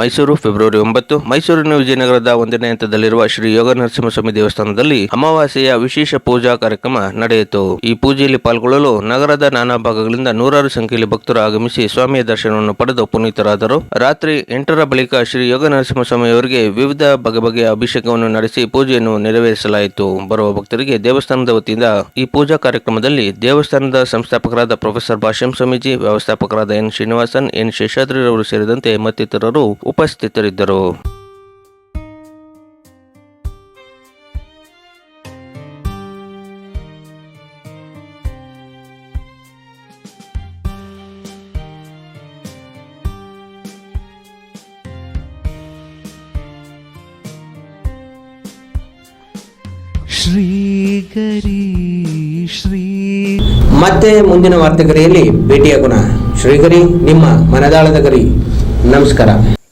Mysuru, February ಒಂಬತ್ತು. ಮೈಸೂರಿನ ವಿಜಯನಗರದ ಒಂದನೇ ಹಂತದಲ್ಲಿರುವ ಶ್ರೀ ಯೋಗ ನರಸಿಂಹಸ್ವಾಮಿ ದೇವಸ್ಥಾನದಲ್ಲಿ ಅಮಾವಾಸ್ಯೆಯ ವಿಶೇಷ ಪೂಜಾ ಕಾರ್ಯಕ್ರಮ ನಡೆಯಿತು. ಈ ಪೂಜೆಯಲ್ಲಿ ಪಾಲ್ಗೊಳ್ಳಲು ನಗರದ ನಾನಾ ಭಾಗಗಳಿಂದ ನೂರಾರು ಸಂಖ್ಯೆಯಲ್ಲಿ ಭಕ್ತರು ಆಗಮಿಸಿ ಸ್ವಾಮಿಯ ದರ್ಶನವನ್ನು ಪಡೆದು ಪುನೀತರಾದರು. ರಾತ್ರಿ ಎಂಟರ ಬಳಿಕ ಶ್ರೀ ಯೋಗ ನರಸಿಂಹಸ್ವಾಮಿಯವರಿಗೆ ವಿವಿಧ ಬಗೆ ಬಗೆಯ ಅಭಿಷೇಕವನ್ನು ನಡೆಸಿ ಪೂಜೆಯನ್ನು ನೆರವೇರಿಸಲಾಯಿತು. ಬರುವ ಭಕ್ತರಿಗೆ ದೇವಸ್ಥಾನದ ವತಿಯಿಂದ ಈ ಪೂಜಾ ಕಾರ್ಯಕ್ರಮದಲ್ಲಿ ದೇವಸ್ಥಾನದ ಸಂಸ್ಥಾಪಕರಾದ ಪ್ರೊಫೆಸರ್ ಭಾಷ್ಯಂ ಸ್ವಾಮೀಜಿ, ವ್ಯವಸ್ಥಾಪಕರಾದ ಎನ್ ಶ್ರೀನಿವಾಸನ್, ಎನ್ ಶೇಷಾದ್ರಿರವರು ಸೇರಿದಂತೆ ಮತ್ತಿತರರು ಉಪಸ್ಥಿತರಿದ್ದರು. ಶ್ರೀಗರಿ ಶ್ರೀ ಮತ್ತೆ ಮುಂದಿನ ವಾರ್ತೆಗರಿಯಲ್ಲಿ ಭೇಟಿಯಾಗೋಣ. ಶ್ರೀಗರಿ ನಿಮ್ಮ ಮನದಾಳದ ಗರಿ. ನಮಸ್ಕಾರ.